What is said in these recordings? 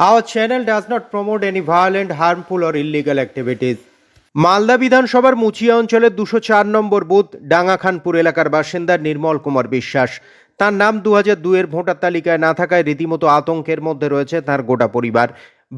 Our channel does not promote any violent, harmful, or illegal activities. Malda বিধানসভার মুচিয়া অঞ্চলের দুশো চার নম্বর বুথ ডাঙ্গাখানপুর এলাকার বাসিন্দা নির্মল কুমার বিশ্বাস। তার নাম দু হাজার দুয়ের ভোটার তালিকায় না থাকায় রীতিমতো আতঙ্কের মধ্যে রয়েছে তার গোটা পরিবার।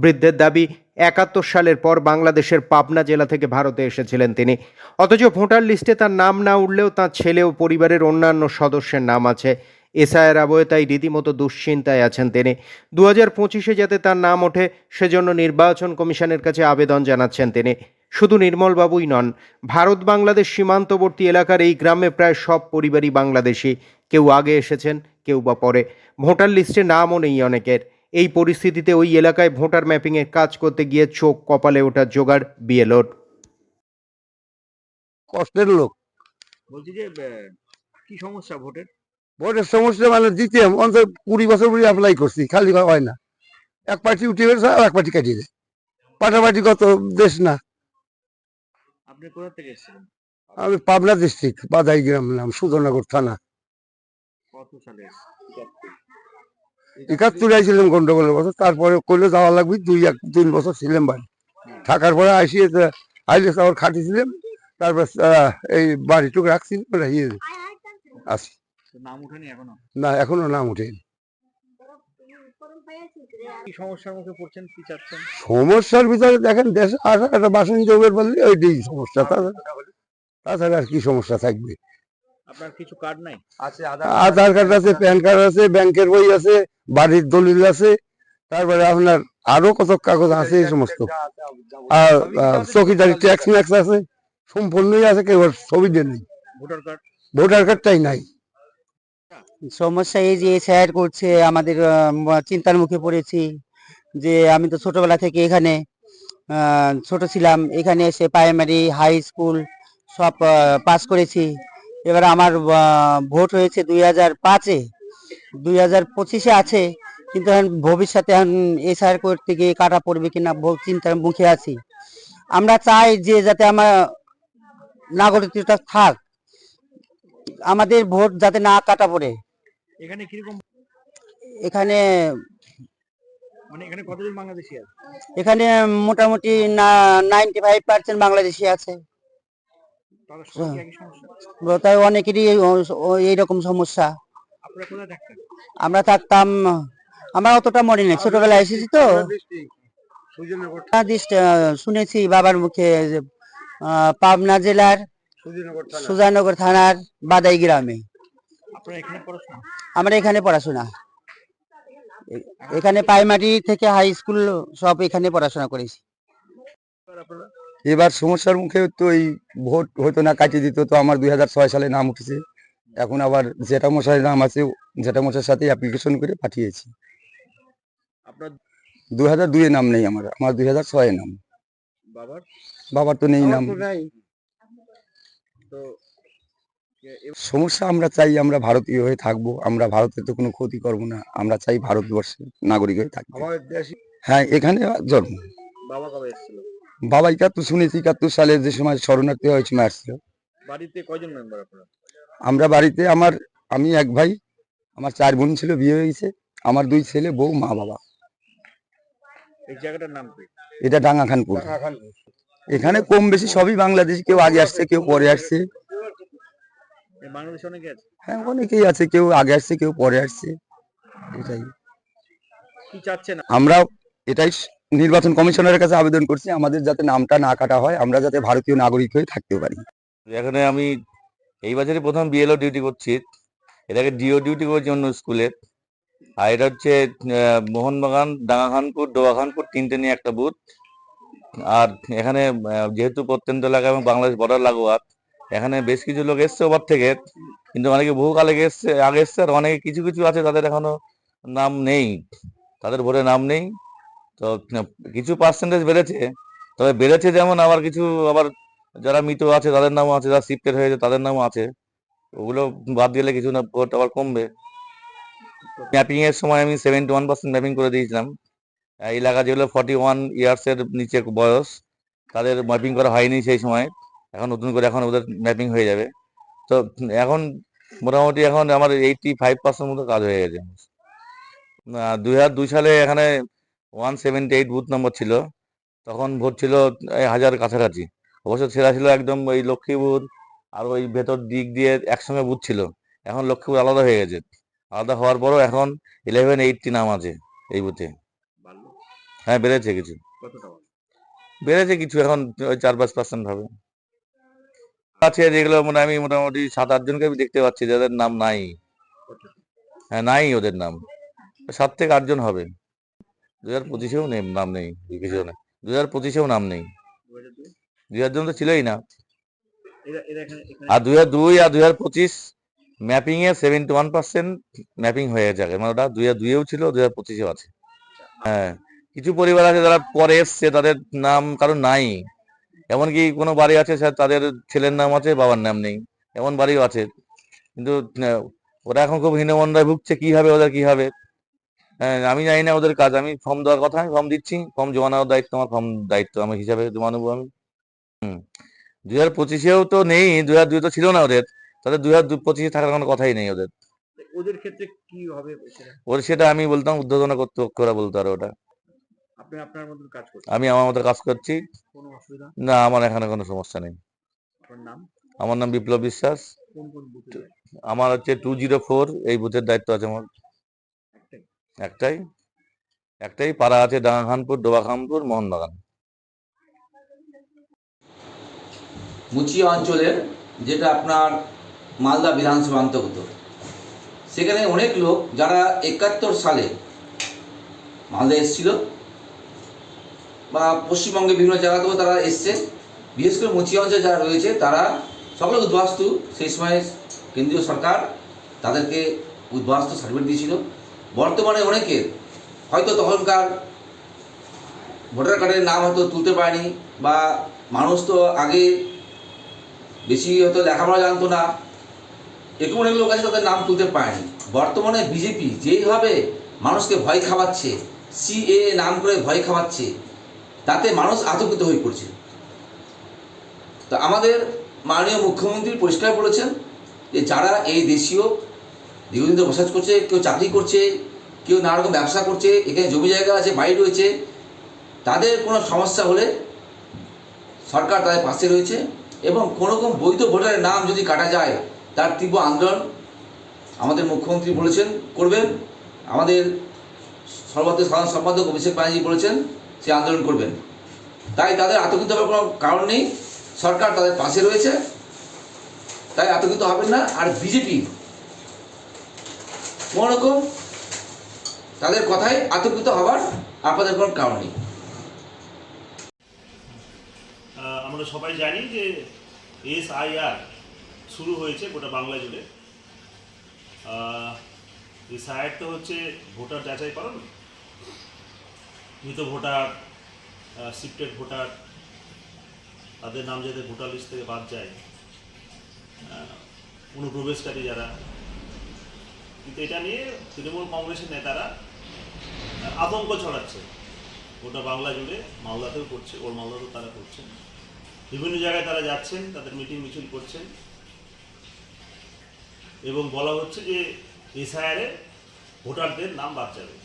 বৃদ্ধের দাবি একাত্তর সালের পর বাংলাদেশের পাবনা জেলা থেকে ভারতে এসেছিলেন তিনি। অথচ ভোটার লিস্টে তার নাম না উঠলেও তার ছেলে ও পরিবারের অন্যান্য সদস্যের নাম আছে। এসআইয়ের আবহে তাই রীতিমতো দুশ্চিন্তায় আছেন তিনি। দু হাজার পঁচিশে যাতে তার নাম ওঠে সেজন্য নির্বাচন কমিশনের কাছে আবেদন জানাচ্ছেন তিনি। শুধু নির্মলবাবুই নন ভারত বাংলাদেশ সীমান্তবর্তী এলাকার এই গ্রামে প্রায় সব পরিবারই বাংলাদেশি। কেউ আগে এসেছেন কেউ বা পরে। ভোটার লিস্টে নামও নেই অনেকের। এই পরিস্থিতিতে ওই এলাকায় ভোটার ম্যাপিংয়ের কাজ করতে গিয়ে চোখ কপালে ওঠার জোগাড় বিএলওর। কষ্টের লোক। বলছি যে কি সমস্যা ভোটের? ভোটের সমস্যা মানে দিতে অন্তত কুড়ি বছর ধরে অ্যাপ্লাই করছি খালি হয় না। এক পার্টি উঠে গেছে আর এক পার্টি কাটিয়ে দেয়। পাটাপাটি কত দেশ না। আপনি কোথা থেকে এসেছিলেন? আমি পাবনা ডিস্ট্রিক্ট বাদাই গ্রাম নাম সুধনগর থানা। কত সালে? একাত্তর আইছিলাম গন্ডগোলের বছর তারপরে করলে যাওয়া লাগবে দুই এক তিন বছর ছিলাম বাড়ি। থাকার পরে আসিয়ে আইলে আবার খাটিছিলাম তারপর এই বাড়িটুকু রাখছি রাখিয়ে আসি। নাম উঠেনি এখনও? না এখনও নাম উঠেনি সমস্যার ভিতরে দেখেন দেশে আসা একটা বাসন যোগের বললে ওইটাই সমস্যা। তাছাড়া আর কি সমস্যা থাকবে? আপনার কিছু কার্ড নাই? আছে আধার কার্ড আছে প্যান কার্ড আছে ব্যাংকের বই আছে বাড়ির দলিল আছে তারপরে আপনার আরও কত কাগজ আছে এই সমস্ত। আর চৌকিদারি ট্যাক্স ম্যাক্স আছে সম্পূর্ণই আছে কেউ ছবি দিয়ে নেই ভোটার কার্ড? ভোটার কার্ডটাই নাই। সমস্যা এই যে স্যার করছে, আমাদের চিন্তার মুখে পড়েছি যে আমি তো ছোটবেলা থেকে এখানে ছোট ছিলাম। এখানে এসে প্রাইমারি হাই স্কুল সব পাস করেছি। এবার আমার ভোট হয়েছে দুই হাজার পাঁচে। দুই হাজার পঁচিশে আছে, কিন্তু এখন ভবিষ্যতে এখন এসআর করতে গিয়ে কাটা পড়বে কিনা চিন্তার মুখে আছি। আমরা চাই যে যাতে আমার নাগরিকতা থাক। আমাদের ভোট যাতে না কাটা পড়ে। এখানে কীরকম? এখানে মানে এখানে কতজন বাংলাদেশি আছে? এখানে মোটামুটি নাইনটি ফাইভ পার্সেন্ট বাংলাদেশি আছে। তাই অনেকেরই এইরকম সমস্যা। আমরা থাকতাম আমরা অতটা মনে নেই। ছোটবেলায় এসেছি তো। শুনেছি বাবার মুখে পাবনা জেলার সুজানগর থানার? বাদাই গ্রামে। আপনারা এখানে পড়াশোনা? আমরা এখানে পড়াশোনা। এখানে প্রাইমারি থেকে হাই স্কুল সব এখানে পড়াশোনা করেছি। এবার সমস্যার মুখে তো এই ভোট হতো না কাটিয়ে দিত তো আমার দুই হাজার ছয় সালে নাম উঠেছে। এখন আবার জেঠা মশাইয়ের নাম আছে জেঠা মশাইয়ের সাথে অ্যাপ্লিকেশন করে পাঠিয়েছি। আপনার দুই হাজার দুয়ে নাম নেই আমার আমার দুই হাজার ছয়ে নাম। বাবার? বাবার তো নেই নাম। তো সমস্যা আমরা চাই আমরা ভারতীয় হয়ে থাকব। আমরা ভারতের তো কোনো ক্ষতি করব না। আমরা চাই ভারতবর্ষে নাগরিক হয়ে থাকব। হ্যাঁ এখানে জন্ম। বাবা কবে এসেছিল? বাবা একাত্তর শুনেছি একাত্তর সালে যে সময় শরণার্থী হয়ে সময় আসছিল। বাড়িতে কয়জন মেম্বার আপনারা? আমরা বাড়িতে আমার আমি এক ভাই আমার চার বোন ছিল বিয়ে হয়ে গেছে। আমার দুই ছেলে বউ মা বাবা। এই জায়গাটার নাম কি? এটা ডাঙ্গা খানপুর এখানে কম বেশি সবই বাংলাদেশি কেউ আগে আসছে কেউ পরে আসছে। হ্যাঁ অনেকেই আছে কেউ আগে আসছে কেউ পরে আসছে। এটাই। আমরা এটাই নির্বাচন কমিশনারের কাছে আবেদন করছি আমাদের যাতে নামটা না কাটা হয় আমরা যাতে ভারতীয় নাগরিক হয়ে থাকতে পারি। এখানে আমি এই বছরই প্রথম বিএলও ডিউটি করছি। এটাকে ডিও ডিউটি করছি অন্য স্কুলে। আর এটা হচ্ছে মোহনবাগান ডাঙ্গাখানপুর ডোয়াখানপুর তিনটে নিয়ে একটা বুথ আর এখানে যেহেতু প্রত্যন্ত এলাকা এবং বাংলাদেশ বর্ডার লাগোয়া এখানে বেশ কিছু লোক এসছে ওপর থেকে, কিন্তু অনেকে বহুকালে এসছে, আগে এসছে আর অনেকে কিছু কিছু আছে তাদের এখনও নাম নেই, তাদের ভোটে নাম নেই, তো কিছু পার্সেন্টেজ বেড়েছে, তবে বেড়েছে যেমন আবার কিছু আবার যারা মৃত আছে তাদের নামও আছে, যারা শিফটেড হয়েছে তাদের নামও আছে, ওগুলো বাদ দিলে কিছু না, ভোট আবার কমবে। ম্যাপিং এর সময় আমি সেভেন্টি ওয়ান পার্সেন্ট ম্যাপিং করে দিয়েছিলাম। এলাকা যেগুলো ফর্টি ওয়ান ইয়ার্স এর নিচে বয়স, তাদের ম্যাপিং করা হয়নি সেই সময়। এখন নতুন করে এখন ওদের ম্যাপিং হয়ে যাবে। তো এখন মোটামুটি এখন আমার এইটি ফাইভ পার্সেন্ট মতো কাজ হয়ে গেছে। দুই হাজার দুই সালে এখানে one seventy eight booth number ছিল। তখন ভোট ছিল হাজার কাছাকাছি। অবশ্য সেরা ছিল একদম ওই লক্ষ্মীপুর আর ওই ভেতর দিক দিয়ে একসঙ্গে বুথ ছিল। এখন লক্ষ্মীপুর আলাদা হয়ে গেছে। আলাদা হওয়ার পরও এখন ইলেভেন এইটটি নাম আছে এই বুথে হ্যাঁ বেড়েছে কিছু। বেড়েছে কিছু এখন ওই চার পাঁচ পার্সেন্ট হবে। আছে যেগুলো মানে আমি মোটামুটি সাত আট জনকে আমি দেখতে পাচ্ছি যাদের নাম নাই। হ্যাঁ নাই ওদের নাম। সাত থেকে আটজন হবে। দু হাজার পঁচিশেও নেই নাম নেই কিছু নেই দু হাজার পঁচিশেও নাম নেই। দু হাজার জন তো ছিলই না। আর দুই হাজার দুই আর দুই হাজার পঁচিশ ম্যাপিং এ সেভেন্টি ওয়ান পার্সেন্ট ম্যাপিং হয়ে গেছে মানে ওটা দুই হাজার দুইয়েও ছিল দুই হাজার পঁচিশেও আছে। হ্যাঁ। কিছু পরিবার আছে যারা পরে এসছে তাদের নাম কারণ নাই। এমনকি কোনো বাড়ি আছে স্যার তাদের ছেলের নাম আছে বাবার নাম নেই। এমন বাড়িও আছে। কিন্তু ওরা এখন খুব হীনমন্দায় ভুগছে কি হবে ওদের কি হবে? হ্যাঁ আমি জানি না ওদের কাজ। আমি ফর্ম দেওয়ার কথা আমি ফর্ম দিচ্ছি। ফর্ম জমা নেওয়ার দায়িত্ব আমার ফর্ম দায়িত্ব আমার হিসাবে জমা নেব আমি। হুম। দুই হাজার পঁচিশেও তো নেই দুই হাজার দুই তো ছিল না ওদের। তাদের দুই হাজার পঁচিশে থাকার কোনো কথাই নেই ওদের। ওদের ক্ষেত্রে কি হবে ওর সেটা আমি বলতাম উদ্বোধন কর্তৃপক্ষরা বলতো আর ওটা। আপনি আপনার মতন কাজ করছেন। আমি আমার মতো কাজ করছি। কোনো অসুবিধা? না আমার এখানে কোনো সমস্যা নেই। আপনার নাম? আমার নাম বিপ্লব বিশ্বাস। কোন কোন বুথে আমার হচ্ছে টু জিরো ফোর এই বুথের দায়িত্ব আছে আমার। একটাই? একটাই? একটাই পাড়া আছে ডাঙ্গাখানপুর ডোবাখানপুর মোহনবাগান। মুচিয়া অঞ্চলের যেটা আপনার মালদা বিধানসভা অন্তর্গত সেখানে অনেক লোক যারা একাত্তর সালে মালদা এসেছিল বা পশ্চিমবঙ্গে বিভিন্ন জায়গা থেকেও তারা এসছে। বিশেষ করে মুচিয়া অঞ্চলে যারা রয়েছে, তারা সকলে উদ্বাস্তু। সেই সময় কেন্দ্রীয় সরকার তাদেরকে উদ্বাস্তু সার্টিফিকেট দিয়েছিল। বর্তমানে অনেকের হয়তো তখনকার ভোটার কার্ডের নাম হয়তো তুলতে পারেনি বা মানুষ তো আগে বেশি হয়তো লেখাপড়া জানতো না। এরকম অনেক লোক আছে তাদের নাম তুলতে পারেনি। বর্তমানে বিজেপি যেইভাবে মানুষকে ভয় খাওয়াচ্ছে সিএ নাম করে ভয় খাওয়াচ্ছে তাতে মানুষ আতঙ্কিত হয়ে পড়ছে। তো আমাদের মাননীয় মুখ্যমন্ত্রী পরিষ্কার বলেছেন যে যারা এই দেশীয় দীর্ঘদিন ধরে বসবাস করছে, কেউ চাকরি করছে, কেউ নানা রকম ব্যবসা করছে, এখানে জমি জায়গা আছে, বাড়ি রয়েছে, তাদের কোনো সমস্যা হলে সরকার তাদের পাশে রয়েছে এবং কোনো রকম বৈধ ভোটারের নাম যদি কাটা যায়, তার তীব্র আন্দোলন আমাদের মুখ্যমন্ত্রী বলেছেন, করবেন। আমাদের সর্বত্র সাধারণ সম্পাদক অভিষেক ব্যানার্জি বলেছেন সে আন্দোলন করবেন। তাই তাদের আতঙ্কিত হওয়ার কোনো কারণ নেই। সরকার তাদের পাশে রয়েছে। তাই আতঙ্কিত হবেন না। আর বিজেপি কোনো রকম তাদের কথায় আতঙ্কিত হবার আপনাদের কোনো কারণ নেই। আমরা সবাই জানি যে এসআইআর শুরু হয়েছে গোটা বাংলা জুড়ে। এসআইআর তো হচ্ছে ভোটার যাচাই করুন। মৃত ভোটার শিফটেড ভোটার, তাদের নাম যাতে ভোটার লিস্ট থেকে বাদ যায় অনুপ্রবেশকারী যারা। কিন্তু এটা নিয়ে তৃণমূল কংগ্রেসের নেতারা আতঙ্ক ছড়াচ্ছে। গোটা বাংলা জুড়ে মালদাতেও করছে, ওর মালদাতেও তারা করছেন বিভিন্ন জায়গায় তারা যাচ্ছেন, তাদের মিটিং মিছিল করছেন। এবং বলা হচ্ছে যে এসআইআরে ভোটারদের নাম বাদ যাবে।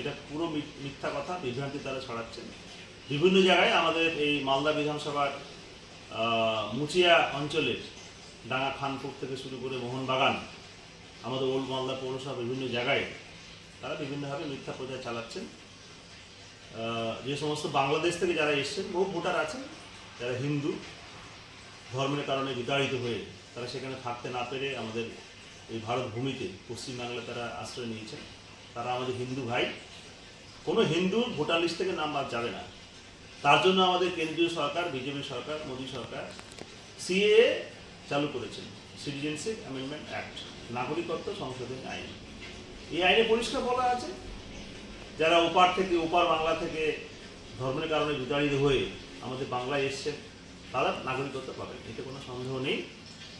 এটা পুরো মিথ্যা কথা বিভ্রান্তি তারা ছড়াচ্ছেন। বিভিন্ন জায়গায় আমাদের এই মালদা বিধানসভার মুচিয়া অঞ্চলের ডাঙ্গা খানপুর থেকে শুরু করে মোহনবাগান, আমাদের ওল্ড মালদা পৌরসভা বিভিন্ন জায়গায় তারা বিভিন্নভাবে মিথ্যা প্রচার চালাচ্ছেন। যে সমস্ত বাংলাদেশ থেকে যারা এসছেন, বহু ভোটার আছেন, যারা হিন্দু, ধর্মের কারণে বিতাড়িত হয়ে তারা সেখানে থাকতে না পেরে আমাদের এই ভারত ভূমিতে পশ্চিমবাংলায় তারা আশ্রয় নিয়েছেন। তারা আমাদের হিন্দু ভাই। কোনো হিন্দু ভোটার লিস্ট থেকে নাম বাদ যাবে না। তার জন্য আমাদের কেন্দ্রীয় সরকার, বিজেপি সরকার, মোদী সরকার, সিএ চালু করেছেন। সিটিজেনশিপ অ্যামেন্ডমেন্ট অ্যাক্ট নাগরিকত্ব সংশোধনী আইন। এই আইনে পরিষ্কার বলা আছে, যারা ওপার থেকে, ওপার বাংলা থেকে ধর্মের কারণে বিতাড়িত হয়ে আমাদের বাংলায় এসছেন তারা নাগরিকত্ব পাবেন এতে কোনো সন্দেহ নেই।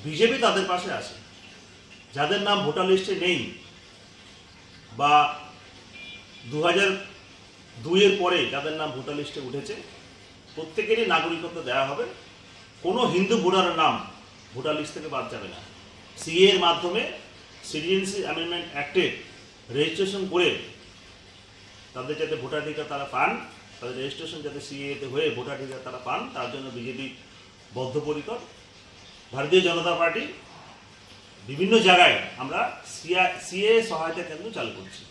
বিজেপি তাদের পাশে আছে। যাদের নাম ভোটার লিস্টে নেই বা দু হাজার দুইয়ের পরে যাদের নাম ভোটার লিস্টে উঠেছে, প্রত্যেকেরই নাগরিকত্ব দেওয়া হবে। কোনো হিন্দু ভোটারের নাম ভোটার লিস্ট থেকে বাদ যাবে না। সিএ এর মাধ্যমে সিটিজেনশিপ অ্যামেন্ডমেন্ট অ্যাক্টে রেজিস্ট্রেশন করে তাদের যাতে ভোটাধিকার তারা পান, তাদের রেজিস্ট্রেশন যাতে সিএতে হয়ে ভোটাধিকার তারা পান, তার জন্য বিজেপি বদ্ধপরিকর। ভারতীয় জনতা পার্টি বিভিন্ন জায়গায় আমরা সিএ সহায়তা কেন্দ্র চালু করছি।